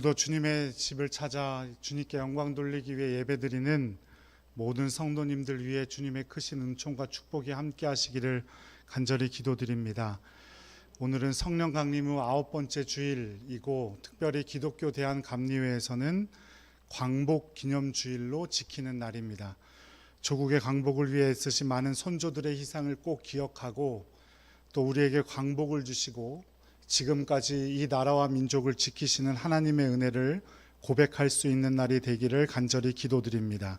네, 오늘도 주님의 집을 찾아 주님께 영광 돌리기 위해 예배드리는 모든 성도님들 위해 주님의 크신 은총과 축복이 함께 하시기를 간절히 기도드립니다. 오늘은 성령 강림 후 아홉 번째 주일이고 특별히 기독교 대한 감리회에서는 광복 기념 주일로 지키는 날입니다. 조국의 광복을 위해 쓰신 많은 선조들의 희생을 꼭 기억하고 또 우리에게 광복을 주시고 지금까지 이 나라와 민족을 지키시는 하나님의 은혜를 고백할 수 있는 날이 되기를 간절히 기도드립니다.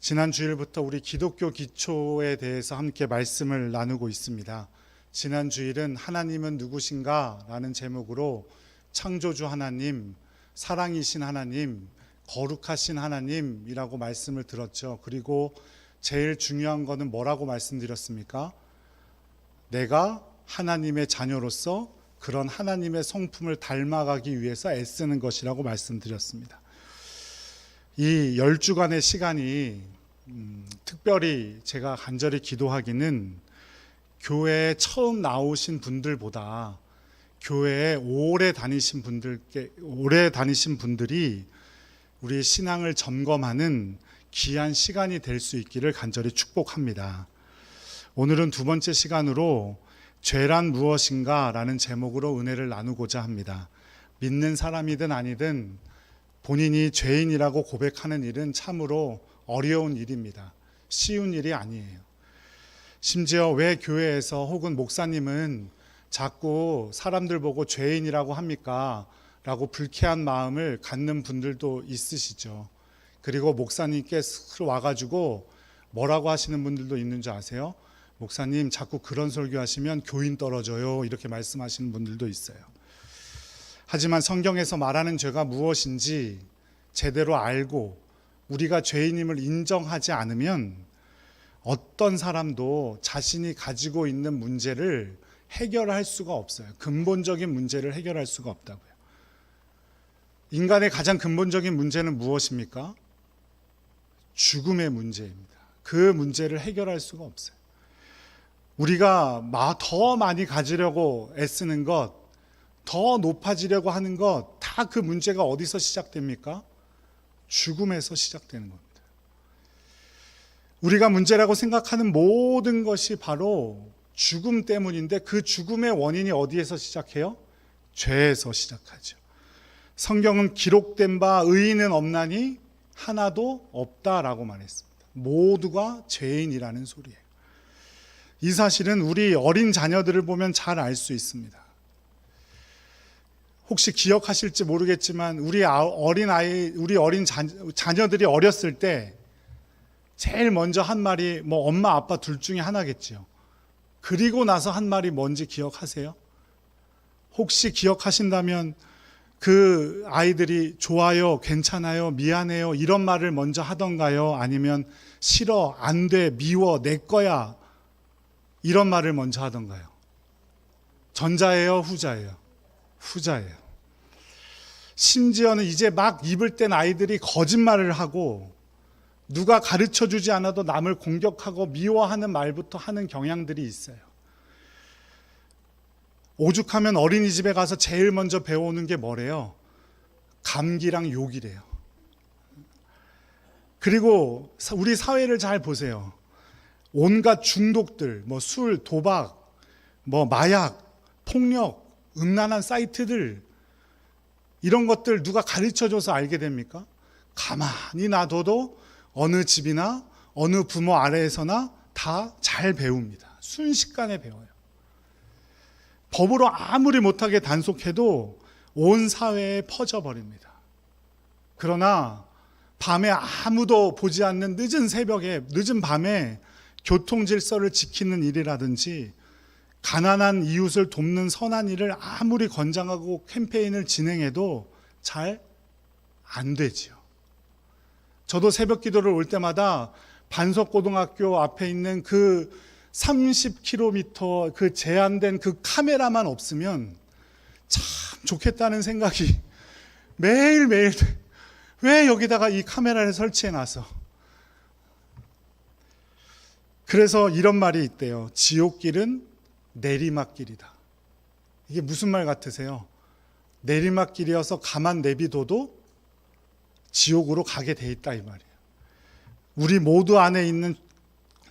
지난 주일부터 우리 기독교 기초에 대해서 함께 말씀을 나누고 있습니다. 지난 주일은 하나님은 누구신가? 라는 제목으로 창조주 하나님, 사랑이신 하나님, 거룩하신 하나님이라고 말씀을 들었죠. 그리고 제일 중요한 거는 뭐라고 말씀드렸습니까? 내가 하나님의 자녀로서 그런 하나님의 성품을 닮아가기 위해서 애쓰는 것이라고 말씀드렸습니다. 이 열주간의 시간이 음, 특별히 제가 간절히 기도하기는 교회에 처음 나오신 분들보다 교회에 오래 다니신 분들께 오래 다니신 분들이 우리 신앙을 점검하는 귀한 시간이 될 수 있기를 간절히 축복합니다. 오늘은 두 번째 시간으로 죄란 무엇인가 라는 제목으로 은혜를 나누고자 합니다. 믿는 사람이든 아니든 본인이 죄인이라고 고백하는 일은 참으로 어려운 일입니다. 쉬운 일이 아니에요. 심지어 왜 교회에서 혹은 목사님은 자꾸 사람들 보고 죄인이라고 합니까? 라고 불쾌한 마음을 갖는 분들도 있으시죠. 그리고 목사님께 와가지고 뭐라고 하시는 분들도 있는 줄 아세요? 목사님 자꾸 그런 설교하시면 교인 떨어져요. 이렇게 말씀하시는 분들도 있어요. 하지만 성경에서 말하는 죄가 무엇인지 제대로 알고 우리가 죄인임을 인정하지 않으면 어떤 사람도 자신이 가지고 있는 문제를 해결할 수가 없어요. 근본적인 문제를 해결할 수가 없다고요. 인간의 가장 근본적인 문제는 무엇입니까? 죽음의 문제입니다. 그 문제를 해결할 수가 없어요. 우리가 더 많이 가지려고 애쓰는 것, 더 높아지려고 하는 것, 다 그 문제가 어디서 시작됩니까? 죽음에서 시작되는 겁니다. 우리가 문제라고 생각하는 모든 것이 바로 죽음 때문인데 그 죽음의 원인이 어디에서 시작해요? 죄에서 시작하죠. 성경은 기록된 바 의인은 없나니 하나도 없다라고 말했습니다. 모두가 죄인이라는 소리예요. 이 사실은 우리 어린 자녀들을 보면 잘 알 수 있습니다. 혹시 기억하실지 모르겠지만 우리 어린 아이, 우리 어린 자, 자녀들이 어렸을 때 제일 먼저 한 말이 뭐 엄마 아빠 둘 중에 하나겠지요. 그리고 나서 한 말이 뭔지 기억하세요? 혹시 기억하신다면 그 아이들이 좋아요, 괜찮아요, 미안해요 이런 말을 먼저 하던가요? 아니면 싫어, 안 돼, 미워, 내 거야 이런 말을 먼저 하던가요? 전자예요, 후자예요? 후자예요. 심지어는 이제 막 입을 땐 아이들이 거짓말을 하고 누가 가르쳐 주지 않아도 남을 공격하고 미워하는 말부터 하는 경향들이 있어요. 오죽하면 어린이집에 가서 제일 먼저 배우는 게 뭐래요? 감기랑 욕이래요. 그리고 우리 사회를 잘 보세요. 온갖 중독들, 뭐 술, 도박, 뭐 마약, 폭력, 음란한 사이트들 이런 것들 누가 가르쳐 줘서 알게 됩니까? 가만히 놔둬도 어느 집이나 어느 부모 아래에서나 다 잘 배웁니다. 순식간에 배워요. 법으로 아무리 못하게 단속해도 온 사회에 퍼져버립니다. 그러나 밤에 아무도 보지 않는 늦은 새벽에, 늦은 밤에 교통 질서를 지키는 일이라든지 가난한 이웃을 돕는 선한 일을 아무리 권장하고 캠페인을 진행해도 잘 안 되지요. 저도 새벽 기도를 올 때마다 반석고등학교 앞에 있는 그 30km 그 제한된 그 카메라만 없으면 참 좋겠다는 생각이 매일매일 왜 여기다가 이 카메라를 설치해 놔서 그래서 이런 말이 있대요. 지옥길은 내리막길이다. 이게 무슨 말 같으세요? 내리막길이어서 가만 내비둬도 지옥으로 가게 돼 있다 이 말이에요. 우리 모두 안에 있는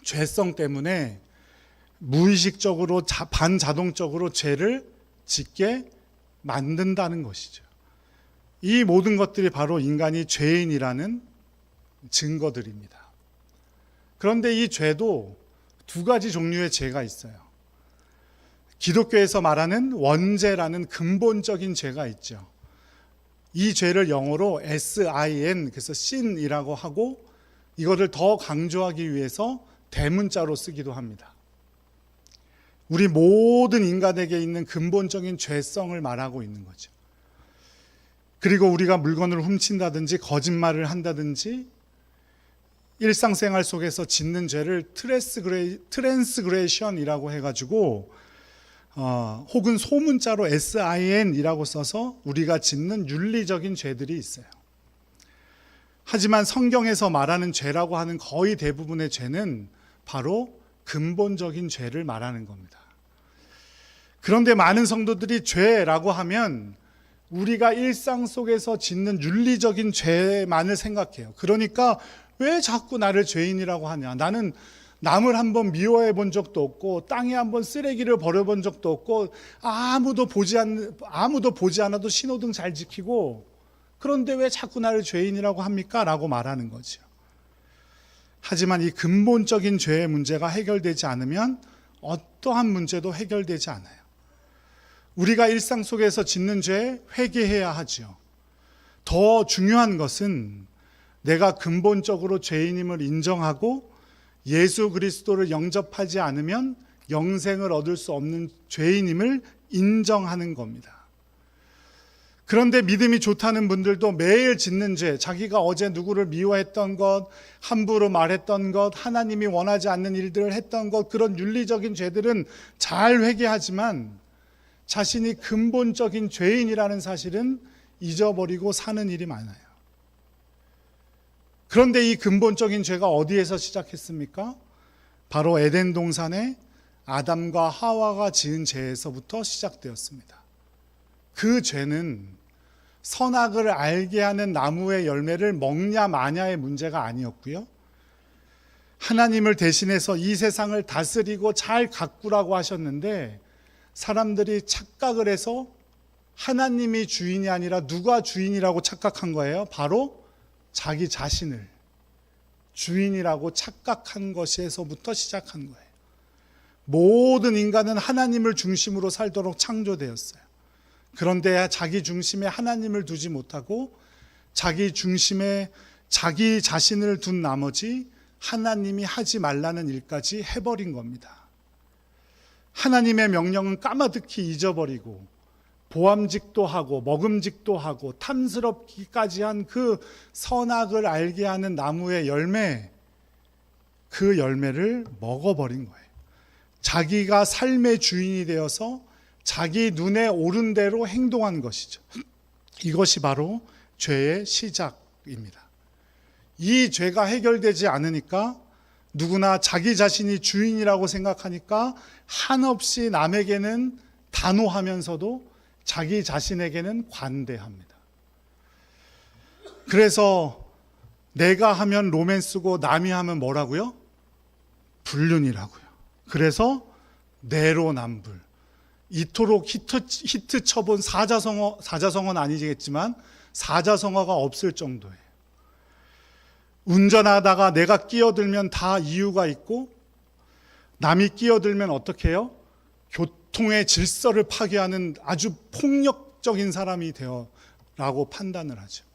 죄성 때문에 무의식적으로 자- 반자동적으로 죄를 짓게 만든다는 것이죠. 이 모든 것들이 바로 인간이 죄인이라는 증거들입니다. 그런데 이 죄도 두 가지 종류의 죄가 있어요. 기독교에서 말하는 원죄라는 근본적인 죄가 있죠. 이 죄를 영어로 sin 그래서 sin이라고 하고 이거를 더 강조하기 위해서 대문자로 쓰기도 합니다. 우리 모든 인간에게 있는 근본적인 죄성을 말하고 있는 거죠. 그리고 우리가 물건을 훔친다든지 거짓말을 한다든지 일상생활 속에서 짓는 죄를 트랜스그레, 트랜스그레이션이라고 해가지고 어, 혹은 소문자로 SIN이라고 써서 우리가 짓는 윤리적인 죄들이 있어요. 하지만 성경에서 말하는 죄라고 하는 거의 대부분의 죄는 바로 근본적인 죄를 말하는 겁니다. 그런데 많은 성도들이 죄라고 하면 우리가 일상 속에서 짓는 윤리적인 죄만을 생각해요. 그러니까 왜 자꾸 나를 죄인이라고 하냐? 나는 남을 한번 미워해 본 적도 없고 땅에 한번 쓰레기를 버려 본 적도 없고 아무도 보지 않 아무도 보지 않아도 신호등 잘 지키고 그런데 왜 자꾸 나를 죄인이라고 합니까? 라고 말하는 거죠. 하지만 이 근본적인 죄의 문제가 해결되지 않으면 어떠한 문제도 해결되지 않아요. 우리가 일상 속에서 짓는 죄 회개해야 하죠. 더 중요한 것은 내가 근본적으로 죄인임을 인정하고 예수 그리스도를 영접하지 않으면 영생을 얻을 수 없는 죄인임을 인정하는 겁니다. 그런데 믿음이 좋다는 분들도 매일 짓는 죄, 자기가 어제 누구를 미워했던 것, 함부로 말했던 것, 하나님이 원하지 않는 일들을 했던 것, 그런 윤리적인 죄들은 잘 회개하지만 자신이 근본적인 죄인이라는 사실은 잊어버리고 사는 일이 많아요. 그런데 이 근본적인 죄가 어디에서 시작했습니까? 바로 에덴 동산에 아담과 하와가 지은 죄에서부터 시작되었습니다. 그 죄는 선악을 알게 하는 나무의 열매를 먹냐 마냐의 문제가 아니었고요. 하나님을 대신해서 이 세상을 다스리고 잘 가꾸라고 하셨는데 사람들이 착각을 해서 하나님이 주인이 아니라 누가 주인이라고 착각한 거예요? 바로 자기 자신을 주인이라고 착각한 것에서부터 시작한 거예요. 모든 인간은 하나님을 중심으로 살도록 창조되었어요. 그런데 자기 중심에 하나님을 두지 못하고 자기 중심에 자기 자신을 둔 나머지 하나님이 하지 말라는 일까지 해버린 겁니다. 하나님의 명령은 까마득히 잊어버리고 보암직도 하고 먹음직도 하고 탐스럽기까지 한 그 선악을 알게 하는 나무의 열매 그 열매를 먹어버린 거예요. 자기가 삶의 주인이 되어서 자기 눈에 오른 대로 행동한 것이죠. 이것이 바로 죄의 시작입니다. 이 죄가 해결되지 않으니까 누구나 자기 자신이 주인이라고 생각하니까 한없이 남에게는 단호하면서도 자기 자신에게는 관대합니다. 그래서 내가 하면 로맨스고 남이 하면 뭐라고요? 불륜이라고요. 그래서 내로남불. 이토록 히트, 히트 쳐본 사자성어, 사자성어는 아니겠지만 사자성어가 없을 정도예요. 운전하다가 내가 끼어들면 다 이유가 있고 남이 끼어들면 어떻게 해요? 교 통의 질서를 파괴하는 아주 폭력적인 사람이 되어라고 판단을 하죠.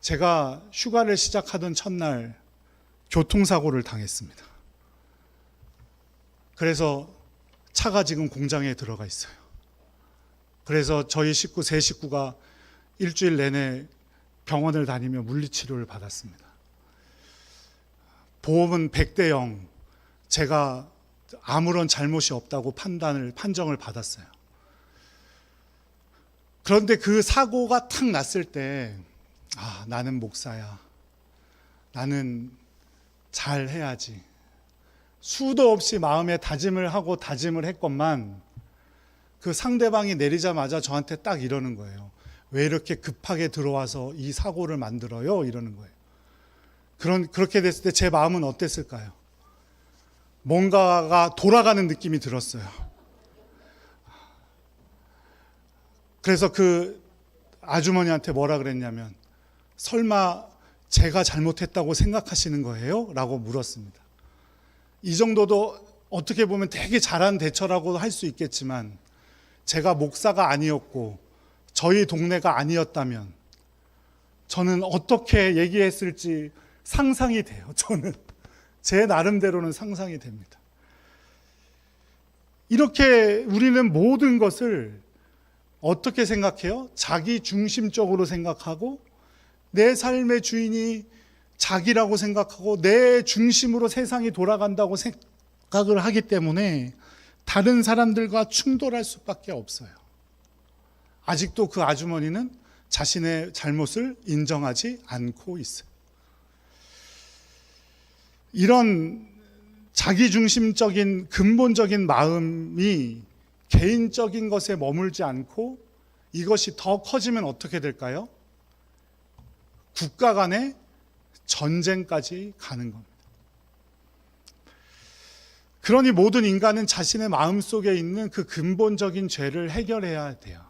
제가 휴가를 시작하던 첫날 교통사고를 당했습니다. 그래서 차가 지금 공장에 들어가 있어요. 그래서 저희 식구 세 식구가 일주일 내내 병원을 다니며 물리치료를 받았습니다. 보험은 100대 0. 제가 아무런 잘못이 없다고 판단을 판정을 받았어요. 그런데 그 사고가 탁 났을 때 아, 나는 목사야. 나는 잘 해야지. 수도 없이 마음에 다짐을 하고 다짐을 했건만 그 상대방이 내리자마자 저한테 딱 이러는 거예요. 왜 이렇게 급하게 들어와서 이 사고를 만들어요? 이러는 거예요. 그런 그렇게 됐을 때 제 마음은 어땠을까요? 뭔가가 돌아가는 느낌이 들었어요. 그래서 그 아주머니한테 뭐라 그랬냐면 설마 제가 잘못했다고 생각하시는 거예요? 라고 물었습니다. 이 정도도 어떻게 보면 되게 잘한 대처라고 할 수 있겠지만 제가 목사가 아니었고 저희 동네가 아니었다면 저는 어떻게 얘기했을지 상상이 돼요. 저는 제 나름대로는 상상이 됩니다. 이렇게 우리는 모든 것을 어떻게 생각해요? 자기 중심적으로 생각하고 내 삶의 주인이 자기라고 생각하고 내 중심으로 세상이 돌아간다고 생각을 하기 때문에 다른 사람들과 충돌할 수밖에 없어요. 아직도 그 아주머니는 자신의 잘못을 인정하지 않고 있어요. 이런 자기중심적인 근본적인 마음이 개인적인 것에 머물지 않고 이것이 더 커지면 어떻게 될까요? 국가 간의 전쟁까지 가는 겁니다. 그러니 모든 인간은 자신의 마음 속에 있는 그 근본적인 죄를 해결해야 돼요.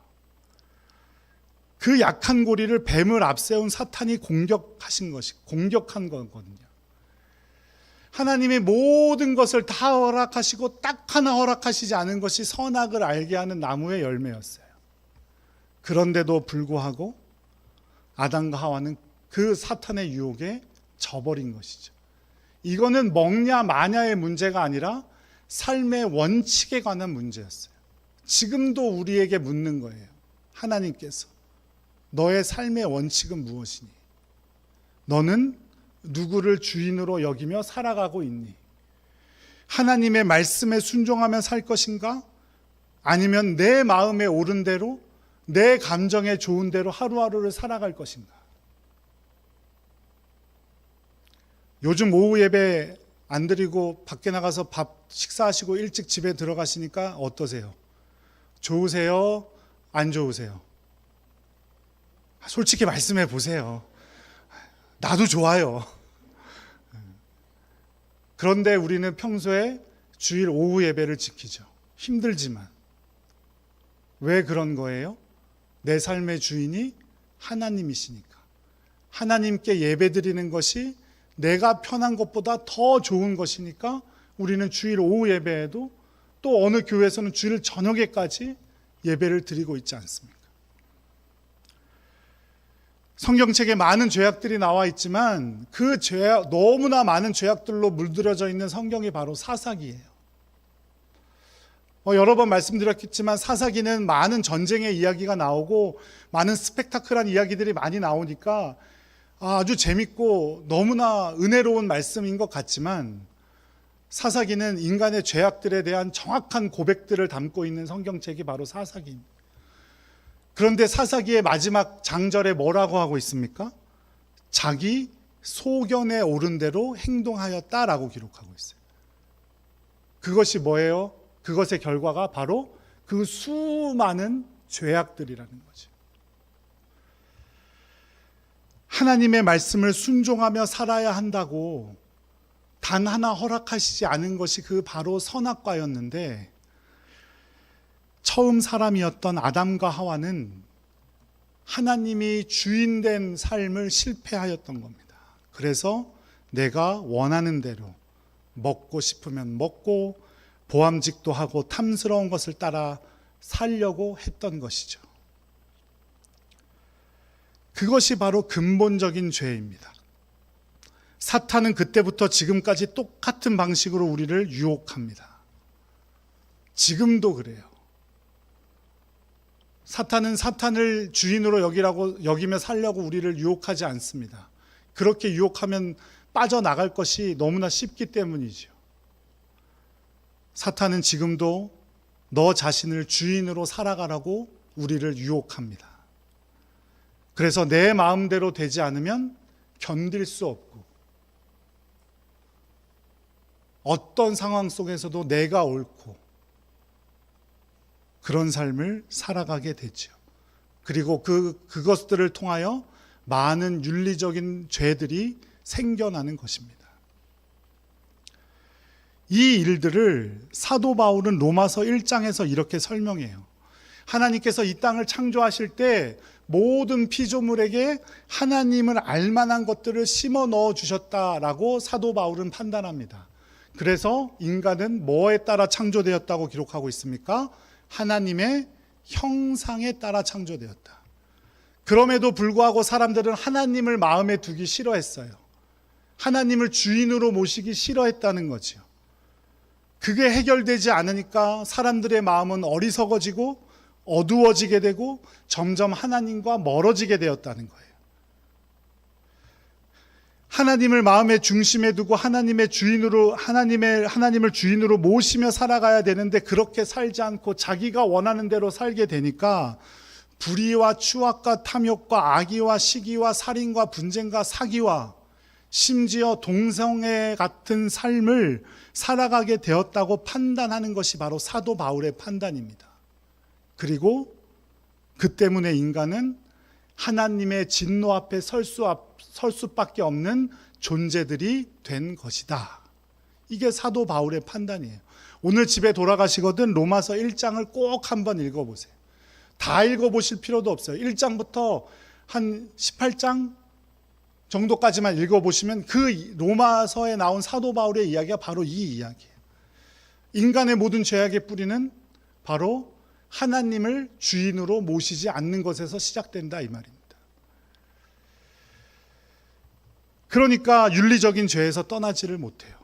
그 약한 고리를 뱀을 앞세운 사탄이 공격하신 것이 공격한 거거든요. 하나님이 모든 것을 다 허락하시고 딱 하나 허락하시지 않은 것이 선악을 알게 하는 나무의 열매였어요. 그런데도 불구하고 아담과 하와는 그 사탄의 유혹에 져버린 것이죠. 이거는 먹냐 마냐의 문제가 아니라 삶의 원칙에 관한 문제였어요. 지금도 우리에게 묻는 거예요. 하나님께서 너의 삶의 원칙은 무엇이니? 너는 누구를 주인으로 여기며 살아가고 있니? 하나님의 말씀에 순종하며 살 것인가? 아니면 내 마음에 옳은 대로, 내 감정에 좋은 대로 하루하루를 살아갈 것인가? 요즘 오후 예배 안 드리고 밖에 나가서 밥 식사하시고 일찍 집에 들어가시니까 어떠세요? 좋으세요? 안 좋으세요? 솔직히 말씀해 보세요. 나도 좋아요. 그런데 우리는 평소에 주일 오후 예배를 지키죠. 힘들지만. 왜 그런 거예요? 내 삶의 주인이 하나님이시니까. 하나님께 예배 드리는 것이 내가 편한 것보다 더 좋은 것이니까 우리는 주일 오후 예배에도 또 어느 교회에서는 주일 저녁에까지 예배를 드리고 있지 않습니까? 성경책에 많은 죄악들이 나와 있지만 그 죄악, 너무나 많은 죄악들로 물들여져 있는 성경이 바로 사사기예요. 뭐 여러 번 말씀드렸겠지만 사사기는 많은 전쟁의 이야기가 나오고 많은 스펙타클한 이야기들이 많이 나오니까 아주 재밌고 너무나 은혜로운 말씀인 것 같지만 사사기는 인간의 죄악들에 대한 정확한 고백들을 담고 있는 성경책이 바로 사사기입니다. 그런데 사사기의 마지막 장절에 뭐라고 하고 있습니까? 자기 소견에 오른 대로 행동하였다라고 기록하고 있어요. 그것이 뭐예요? 그것의 결과가 바로 그 수많은 죄악들이라는 거죠. 하나님의 말씀을 순종하며 살아야 한다고 단 하나 허락하시지 않은 것이 그 바로 선악과였는데 처음 사람이었던 아담과 하와는 하나님이 주인된 삶을 실패하였던 겁니다. 그래서 내가 원하는 대로 먹고 싶으면 먹고 보암직도 하고 탐스러운 것을 따라 살려고 했던 것이죠. 그것이 바로 근본적인 죄입니다. 사탄은 그때부터 지금까지 똑같은 방식으로 우리를 유혹합니다. 지금도 그래요. 사탄은 사탄을 주인으로 여기라고 여기며 살려고 우리를 유혹하지 않습니다. 그렇게 유혹하면 빠져나갈 것이 너무나 쉽기 때문이죠. 사탄은 지금도 너 자신을 주인으로 살아가라고 우리를 유혹합니다. 그래서 내 마음대로 되지 않으면 견딜 수 없고 어떤 상황 속에서도 내가 옳고 그런 삶을 살아가게 되죠. 그리고 그 그것들을 통하여 많은 윤리적인 죄들이 생겨나는 것입니다. 이 일들을 사도 바울은 로마서 1장에서 이렇게 설명해요. 하나님께서 이 땅을 창조하실 때 모든 피조물에게 하나님을 알만한 것들을 심어 넣어 주셨다라고 사도 바울은 판단합니다. 그래서 인간은 뭐에 따라 창조되었다고 기록하고 있습니까? 하나님의 형상에 따라 창조되었다. 그럼에도 불구하고 사람들은 하나님을 마음에 두기 싫어했어요. 하나님을 주인으로 모시기 싫어했다는 거지요. 그게 해결되지 않으니까 사람들의 마음은 어리석어지고 어두워지게 되고 점점 하나님과 멀어지게 되었다는 거예요. 하나님을 마음의 중심에 두고 하나님의 주인으로 하나님의 하나님을 주인으로 모시며 살아가야 되는데 그렇게 살지 않고 자기가 원하는 대로 살게 되니까 불의와 추악과 탐욕과 악의와 시기와 살인과 분쟁과 사기와 심지어 동성애 같은 삶을 살아가게 되었다고 판단하는 것이 바로 사도 바울의 판단입니다. 그리고 그 때문에 인간은 하나님의 진노 앞에 설, 수 앞, 설 수밖에 없는 존재들이 된 것이다. 이게 사도 바울의 판단이에요. 오늘 집에 돌아가시거든 로마서 1장을 꼭 한번 읽어보세요. 다 읽어보실 필요도 없어요. 1장부터 한 18장 정도까지만 읽어보시면 그 로마서에 나온 사도 바울의 이야기가 바로 이 이야기예요. 인간의 모든 죄악의 뿌리는 바로 하나님을 주인으로 모시지 않는 것에서 시작된다 이 말입니다. 그러니까 윤리적인 죄에서 떠나지를 못해요.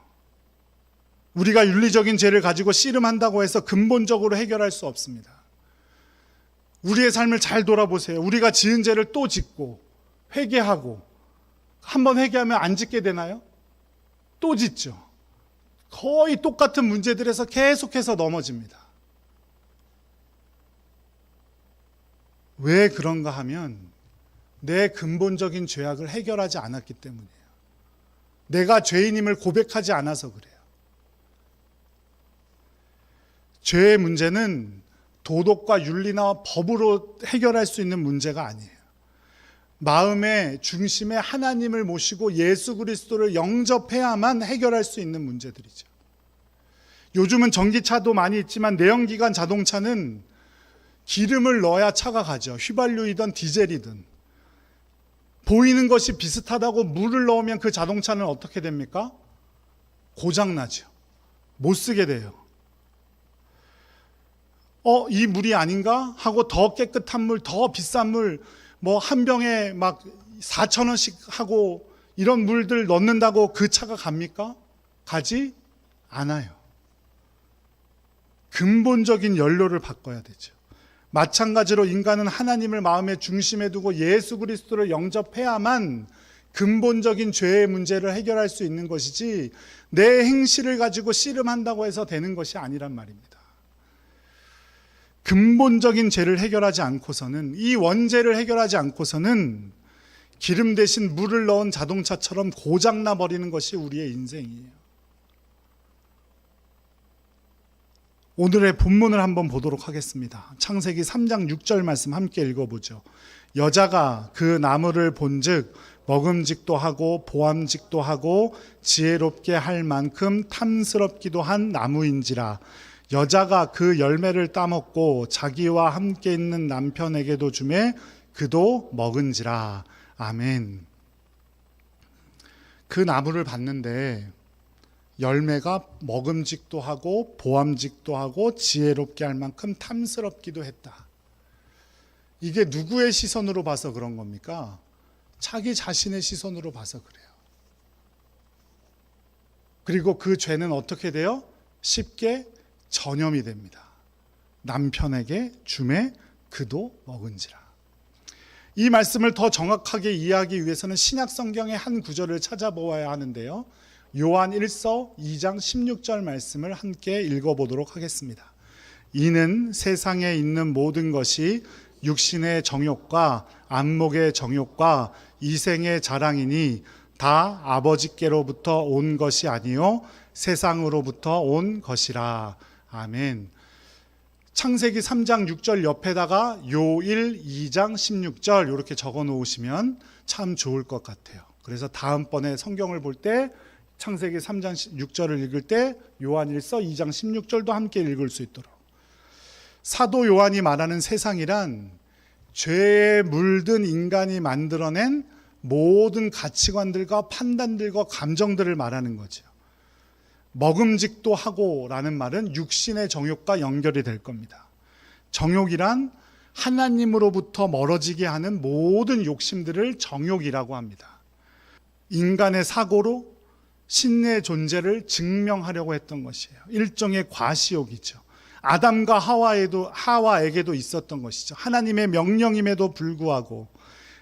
우리가 윤리적인 죄를 가지고 씨름한다고 해서 근본적으로 해결할 수 없습니다. 우리의 삶을 잘 돌아보세요. 우리가 지은 죄를 또 짓고 회개하고 한 번 회개하면 안 짓게 되나요? 또 짓죠. 거의 똑같은 문제들에서 계속해서 넘어집니다. 왜 그런가 하면 내 근본적인 죄악을 해결하지 않았기 때문이에요. 내가 죄인임을 고백하지 않아서 그래요. 죄의 문제는 도덕과 윤리나 법으로 해결할 수 있는 문제가 아니에요. 마음의 중심에 하나님을 모시고 예수 그리스도를 영접해야만 해결할 수 있는 문제들이죠. 요즘은 전기차도 많이 있지만 내연기관 자동차는 기름을 넣어야 차가 가죠. 휘발유이든 디젤이든. 보이는 것이 비슷하다고 물을 넣으면 그 자동차는 어떻게 됩니까? 고장나죠. 못 쓰게 돼요. 어, 이 물이 아닌가? 하고 더 깨끗한 물, 더 비싼 물, 뭐 한 병에 막 4천 원씩 하고 이런 물들 넣는다고 그 차가 갑니까? 가지 않아요. 근본적인 연료를 바꿔야 되죠. 마찬가지로 인간은 하나님을 마음의 중심에 두고 예수 그리스도를 영접해야만 근본적인 죄의 문제를 해결할 수 있는 것이지 내 행실을 가지고 씨름한다고 해서 되는 것이 아니란 말입니다. 근본적인 죄를 해결하지 않고서는 이 원죄를 해결하지 않고서는 기름 대신 물을 넣은 자동차처럼 고장나 버리는 것이 우리의 인생이에요. 오늘의 본문을 한번 보도록 하겠습니다. 창세기 3장 6절 말씀 함께 읽어보죠. 여자가 그 나무를 본즉 먹음직도 하고 보암직도 하고 지혜롭게 할 만큼 탐스럽기도 한 나무인지라 여자가 그 열매를 따먹고 자기와 함께 있는 남편에게도 주매 그도 먹은지라 아멘. 그 나무를 봤는데 열매가 먹음직도 하고 보암직도 하고 지혜롭게 할 만큼 탐스럽기도 했다. 이게 누구의 시선으로 봐서 그런 겁니까? 자기 자신의 시선으로 봐서 그래요. 그리고 그 죄는 어떻게 돼요? 쉽게 전염이 됩니다. 남편에게 주매 그도 먹은지라. 이 말씀을 더 정확하게 이해하기 위해서는 신약 성경의 한 구절을 찾아보아야 하는데요. 요한 1서 2장 16절 말씀을 함께 읽어보도록 하겠습니다. 이는 세상에 있는 모든 것이 육신의 정욕과 안목의 정욕과 이생의 자랑이니 다 아버지께로부터 온 것이 아니요 세상으로부터 온 것이라. 아멘. 창세기 3장 6절 옆에다가 요일 2장 16절 이렇게 적어 놓으시면 참 좋을 것 같아요. 그래서 다음번에 성경을 볼때 창세기 3장 6절을 읽을 때 요한일서 2장 16절도 함께 읽을 수 있도록 사도 요한이 말하는 세상이란 죄에 물든 인간이 만들어낸 모든 가치관들과 판단들과 감정들을 말하는 거죠. 먹음직도 하고라는 말은 육신의 정욕과 연결이 될 겁니다. 정욕이란 하나님으로부터 멀어지게 하는 모든 욕심들을 정욕이라고 합니다. 인간의 사고로 신의 존재를 증명하려고 했던 것이에요. 일종의 과시욕이죠. 아담과 하와에도 하와에게도 있었던 것이죠. 하나님의 명령임에도 불구하고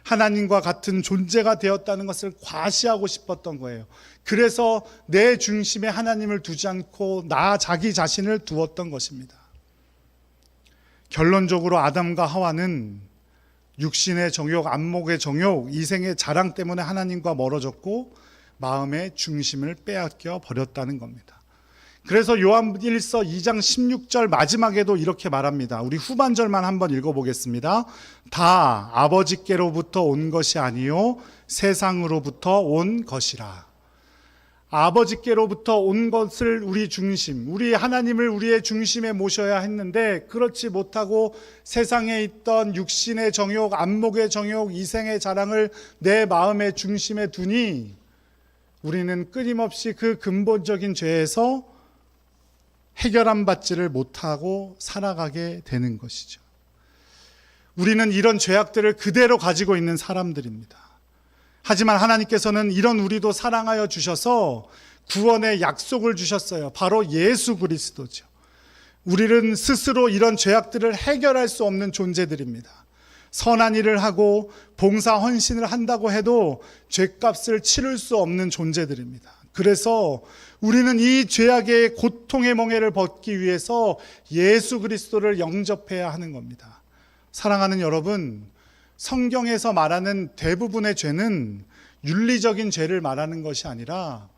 하나님과 같은 존재가 되었다는 것을 과시하고 싶었던 거예요. 그래서 내 중심에 하나님을 두지 않고 나 자기 자신을 두었던 것입니다. 결론적으로 아담과 하와는 육신의 정욕, 안목의 정욕, 이생의 자랑 때문에 하나님과 멀어졌고 마음의 중심을 빼앗겨 버렸다는 겁니다. 그래서 요한 1서 2장 16절 마지막에도 이렇게 말합니다. 우리 후반절만 한번 읽어보겠습니다. 다 아버지께로부터 온 것이 아니요 세상으로부터 온 것이라. 아버지께로부터 온 것을 우리 중심, 우리 하나님을 우리의 중심에 모셔야 했는데 그렇지 못하고 세상에 있던 육신의 정욕, 안목의 정욕, 이생의 자랑을 내 마음의 중심에 두니 우리는 끊임없이 그 근본적인 죄에서 해결함 받지를 못하고 살아가게 되는 것이죠. 우리는 이런 죄악들을 그대로 가지고 있는 사람들입니다. 하지만 하나님께서는 이런 우리도 사랑하여 주셔서 구원의 약속을 주셨어요. 바로 예수 그리스도죠. 우리는 스스로 이런 죄악들을 해결할 수 없는 존재들입니다. 선한 일을 하고 봉사 헌신을 한다고 해도 죄값을 치를 수 없는 존재들입니다. 그래서 우리는 이 죄악의 고통의 멍에를 벗기 위해서 예수 그리스도를 영접해야 하는 겁니다. 사랑하는 여러분, 성경에서 말하는 대부분의 죄는 윤리적인 죄를 말하는 것이 아니라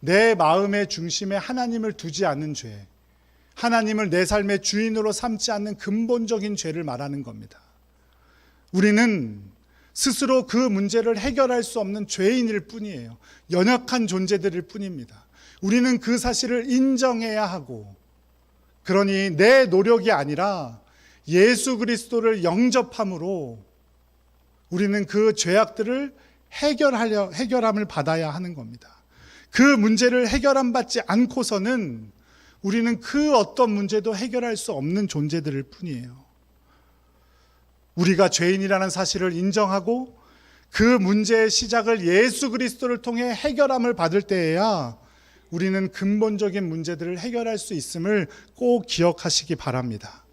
내 마음의 중심에 하나님을 두지 않는 죄, 하나님을 내 삶의 주인으로 삼지 않는 근본적인 죄를 말하는 겁니다. 우리는 스스로 그 문제를 해결할 수 없는 죄인일 뿐이에요. 연약한 존재들일 뿐입니다. 우리는 그 사실을 인정해야 하고, 그러니 내 노력이 아니라 예수 그리스도를 영접함으로 우리는 그 죄악들을 해결하려, 해결함을 받아야 하는 겁니다. 그 문제를 해결함 받지 않고서는 우리는 그 어떤 문제도 해결할 수 없는 존재들일 뿐이에요. 우리가 죄인이라는 사실을 인정하고 그 문제의 시작을 예수 그리스도를 통해 해결함을 받을 때에야 우리는 근본적인 문제들을 해결할 수 있음을 꼭 기억하시기 바랍니다.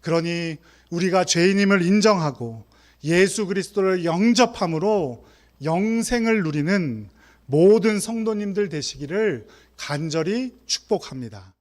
그러니 우리가 죄인임을 인정하고 예수 그리스도를 영접함으로 영생을 누리는 모든 성도님들 되시기를 간절히 축복합니다.